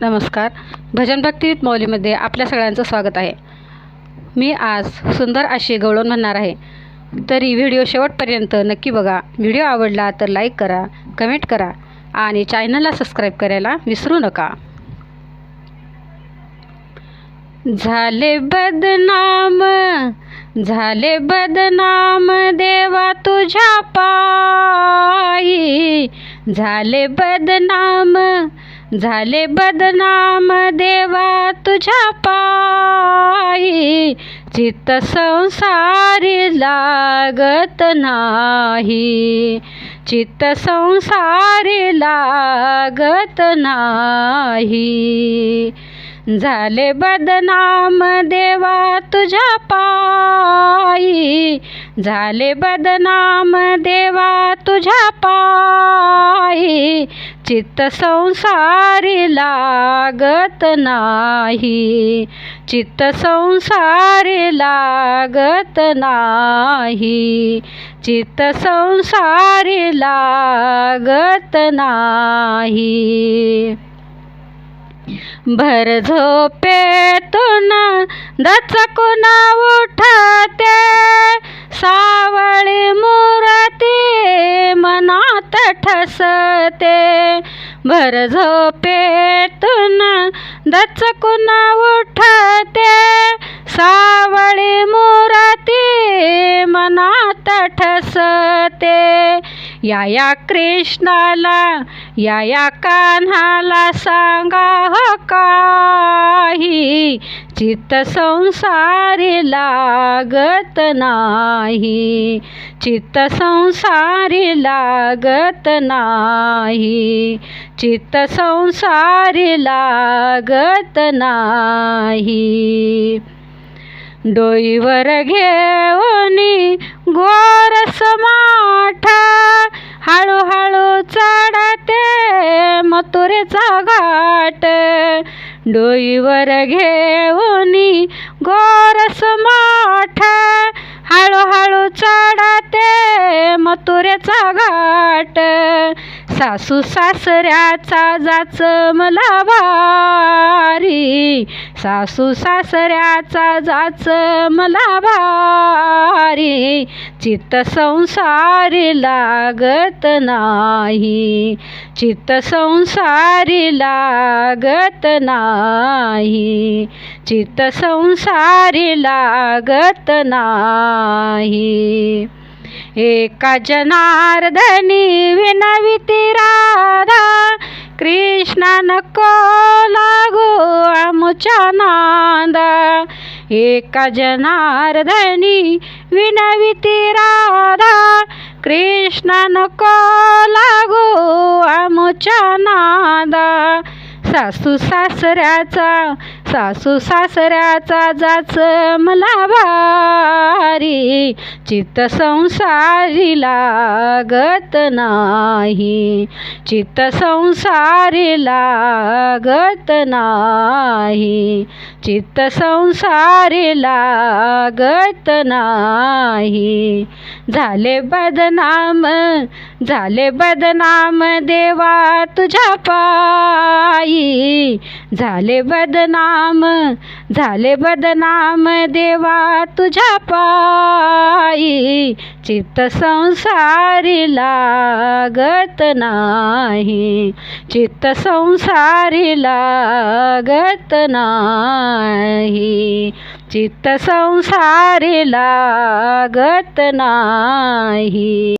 नमस्कार. भजन भक्ती विथ मौलीमध्ये आपल्या सगळ्यांचं स्वागत आहे. मी आज सुंदर अशी गवळण म्हणणार आहे. तरी व्हिडिओ शेवटपर्यंत नक्की बघा. व्हिडिओ आवडला तर लाईक करा कमेंट करा आणि चॅनलला सबस्क्राईब करायला विसरू नका. झाले बदनाम झाले बदनाम देवा तुझ्या पायी. झाले बदनाम झाले बदनाम देवा तुझ्या पायी. चित्त संसारी लागत नाही. चित्त संसारी लागत नाही. झाले बदनाम देवा तुझ्या पायी. झाले बदनाम दे चित्त संसारी लागत नाही. चित्त संसारी लागत नाही. चित्त संसारी लागत नाही. भर झोपेतून दचकून उठते. सावळी मूर्ती मना ठसते. भर झोपेतून दचकून उठते. सावळी मुराती मनात ठसते. या या कृष्णाला या या कान्हाला सांगा हो काही. चित्त संसारी लागत नाही. चित्त संसारी लागत नाही. चित्त संसारी लागत नाही. डोईवर घेऊनी गोर समाठा हळूहळू चढते मथुरेचा घाट. डोईवर घेऊनी गोर सासू सासऱ्याचा जाच मला भारी सासू सासऱ्याचा जाच मला भारी चित्त संसारी लागत नाही. चित्त संसारी लागत नाही. चित्त संसारी लागत नाही. एका जनार्दनी विनविती राधा कृष्णा नको लागो आमुच्या नांदा. एका जनार्दनी विनविती राधा कृष्णा नको लागो आमच्या नादा. सासू सासऱ्याचा सासू सासऱ्याचा जाच मला भारी चित्त संसारी लागत नाही. चित्त संसारी लागत नाही. चित्त संसारी लागत नाही. झाले बदनाम झाले बदनाम देवा तुझ्या पायी. झाले बदनाम झाले बदनाम देवा तुझ्या पायी. चित्त संसारी लागत नाही. चित्त संसारी लागत नाही. चित्त संसारी लागत नाही.